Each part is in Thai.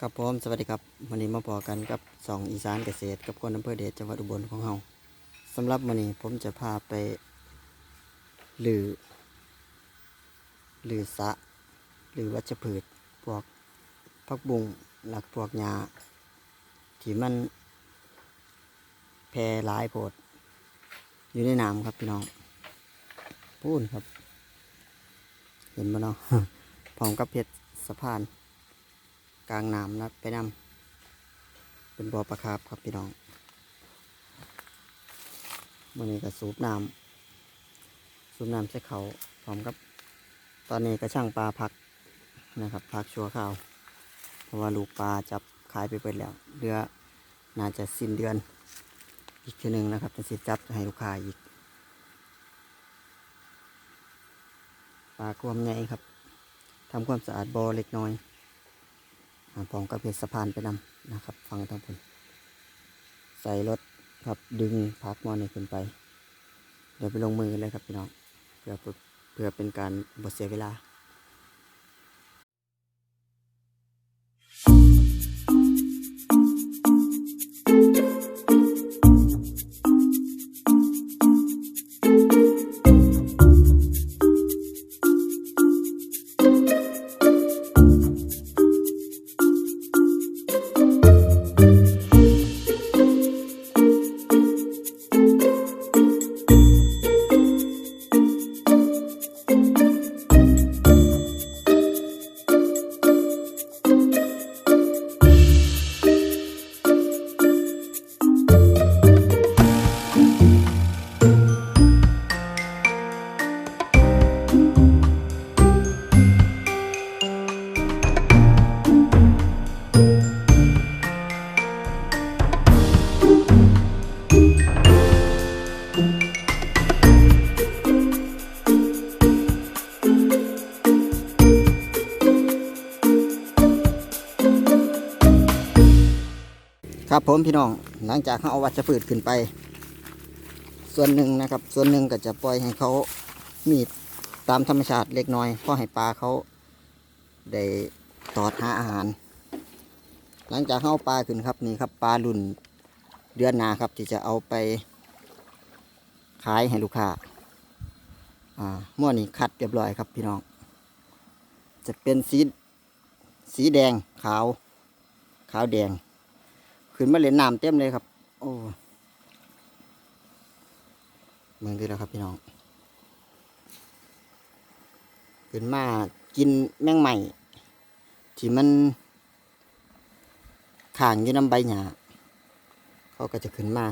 ครับผมสวัสดีครับวันนี้มาพอกันกับสองอีสานเกษตร กับคนอำเภอเดชจังหวัดอุบลของเฮาสำหรับวันนี้ผมจะพาไปหรือหรือสะหรือวัชพืชพวกพักบุงหลักพวกหญ้าที่มันแพร่หลายโพด อยู่ในน้ำครับพี่น้องพูนครับ เห็นบ่เนาะพร้อมกับเพชรสะพาน กลางน้ำนะไปนำเป็นบ่อปลาคาร์ฟครับพี่น้องวันนี้ก็สูบน้ำสูบน้ำใส่เขาพร้อมกับตอนนี้ก็ช่างปลาพักนะครับพักชัวข้าว เพราะว่าลูกปลาจับขายไปเปิดแล้วเรือน่าจะสิ้นเดือนอีกทีหนึ่งนะครับจะสิจับให้ลูกค้าอีกปลาความใหญ่ครับทำความสะอาดบ่อเล็กน้อย อ่าพร้อมกับเพชรสะพานไปนำนะครับฟังทั้งผลใส่รถครับดึงพักมอนนี่ขึ้นไป เดี๋ยวไปลงมือเลยครับพี่น้องเพื่อเพื่อเป็นการบดเสียเวลา ครับผมพี่น้องหลังจากเขาเอาวัชพืชขึ้นไป ส่วนหนึ่งนะครับ ส่วนหนึ่งก็จะปล่อยให้เขามีตามธรรมชาติเล็กน้อยเพื่อให้ปลาเขาได้ตอดหาอาหาร หลังจากเขาเอาปลาขึ้นครับนี่ครับปลารุ่นเดือนนาครับ ที่จะเอาไปขายให้ลูกค้าอ่าม้อนี่คัดเรียบร้อยครับพี่น้อง จะเป็นสีสีแดงขาว ขาวแดง ขึ้นมาเล่นน้ำเต็มเลยครับ โอ้เมืองที่แล้วครับพี่น้องขึ้นมากินแมงใหม่ที่มันข่างอยู่น้ำใบหญ้าเขาก็จะขึ้นมา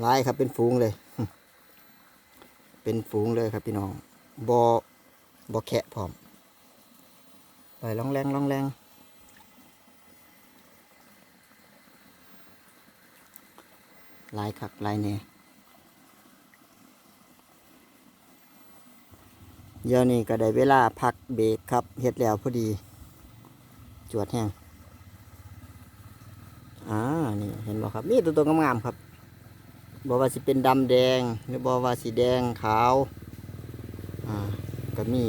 หลายครับเป็นฝูงเลย เป็นฝูงเลยครับพี่น้องบอ บอแคะพร้อมปล่องแรงล่องแรงลายคักลายเนี่ยเดี๋ยวนี้ก็ได้เวลาพักเบรกครับเฮ็ดแล้วพอดี จวดแห้งอ่านี่เห็นบ่ครับมีตัวตัวงามๆครับบอกว่าสิเป็นดำแดง หรือบอกว่าสีแดงขาว อ่า ก็มี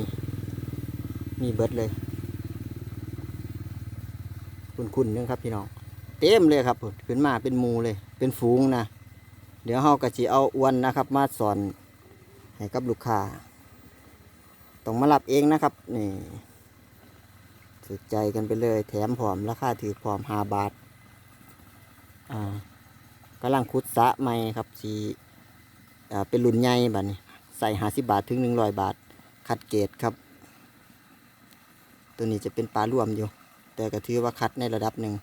มีเบิดเลย คุณๆนึงครับพี่น้อง เต็มเลยครับขึ้นมาเป็นมูเลย เป็นฝูงนะ เดี๋ยวเฮาก็สิเอาอวนนะครับ มาสอนให้กับลูกค้า ต้องมารับเองนะครับ นี่สุดใจกันไปเลย แถมผอม ราคาถือผอมหาบาท อ่ากำลังคุดสะใหม่ครับสีอ่าเป็นรุ่นใหญ่บัดนี้ใส่ห้าสิบาทถึงหนึ่งร้อยบาท คัดเกรดครับ ตัวนี้จะเป็นปลารวมอยู่ แต่ก็ถือว่าคัดในระดับหนึ่ง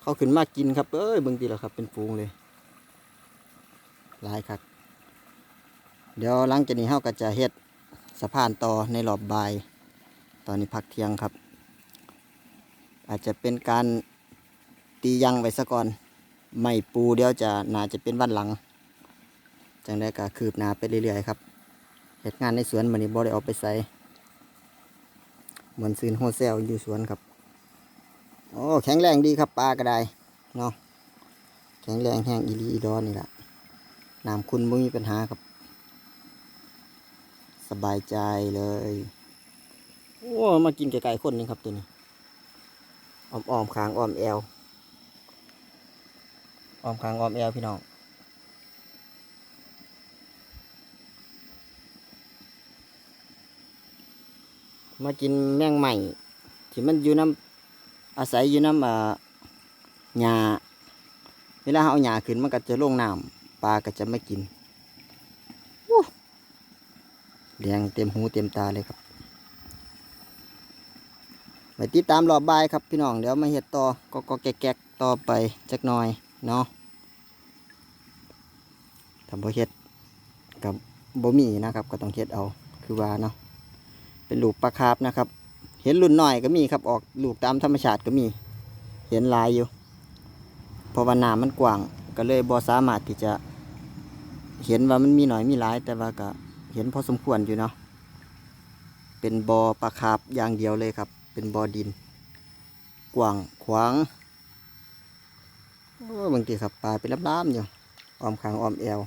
เขาขึ้นมากินครับ เอ้ยเบิ่งทีแล้วครับเป็นฟูงเลยหลายครับ เดี๋ยวหลังจากนี้เฮาก็จะเฮ็ดสะพานต่อในรอบบ่าย ตอนนี้พักเที่ยงครับ อาจจะเป็นการตียังไว้ซะก่อน ไม่ปูเดี๋ยวจะน่าจะเป็นวันหลัง จังได้ก็คืบหน้าไปเรื่อยๆครับ ตุงานในสวนมันนี้บ่ได้ออกไปใส่เหมือนซื้อโฮเซลอยู่สวนครับ โอ้แข็งแรงดีครับปลาก็ได้เนาะแข็งแรงแห้งอีหลีอีดอนนี่แหละน้ำคุณไม่มีปัญหาครับ สบายใจเลย โอ้มากินไก่ๆคนหนึงครับตัวนี้อ้อมอ้อมๆคางอ้อมแอวอ้อมคางอ้อมแอวพี่น้อง มากินแมงใหม่ที่มันอยู่น้ำอาศัยอยู่น้ำอ่าหญ้าเวลาเราเอาหญ้าขึ้นมันก็จะลงน้ำปลาก็จะไม่กินโอ้แดงเต็มหูเต็มตาเลยครับไปติดตามรอบบายครับพี่น้องเดี๋ยวมาเห็ดต่อก็ก็แก๊กๆต่อไปจักหน่อยเนาะทำบ่เห็ดกับบ่มีนะครับ ก็ต้องเห็ดเอาคือว่าเนาะ เป็นลูกปลาคาร์ฟนะครับ เห็นรุ่นน้อยก็มีครับออกลูกตามธรรมชาติก็มี เห็นลายอยู่เพราะว่าน้ำมันกว้างก็เลยบ่สามารถที่จะเห็นว่ามันมีหน่อยมีหลาย แต่ว่าก็เห็นพอสมควรอยู่เนาะเป็นบอปลาคาร์ฟอย่างเดียวเลยครับ เป็นบอดิน กว้างขวางบางทีครับปลาเป็นล้ำๆอยู่อ้อมขางอ้อมแอว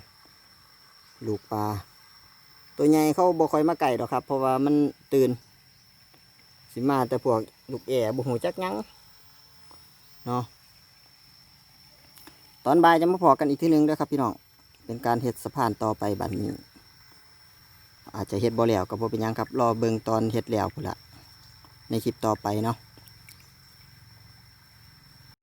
ลูกปลา ตัวใหญ่เขาบ่คอยมาไก่ดอกครับ เพราะว่ามันตื่น สิมาแต่พวกลูกแอ่บุหูจักยังเนาะตอนบ่ายจะมาพอกันอีกทีหนึงด้อครับพี่น้องเป็นการเฮ็ดสะพานต่อไปบัดนี้ อาจจะเฮ็ดบ่แล้วก็บ่เป็นยังครับรอเบิงตอนเฮ็ดแล้วพุ่นละในคลิปต่อไปเนาะ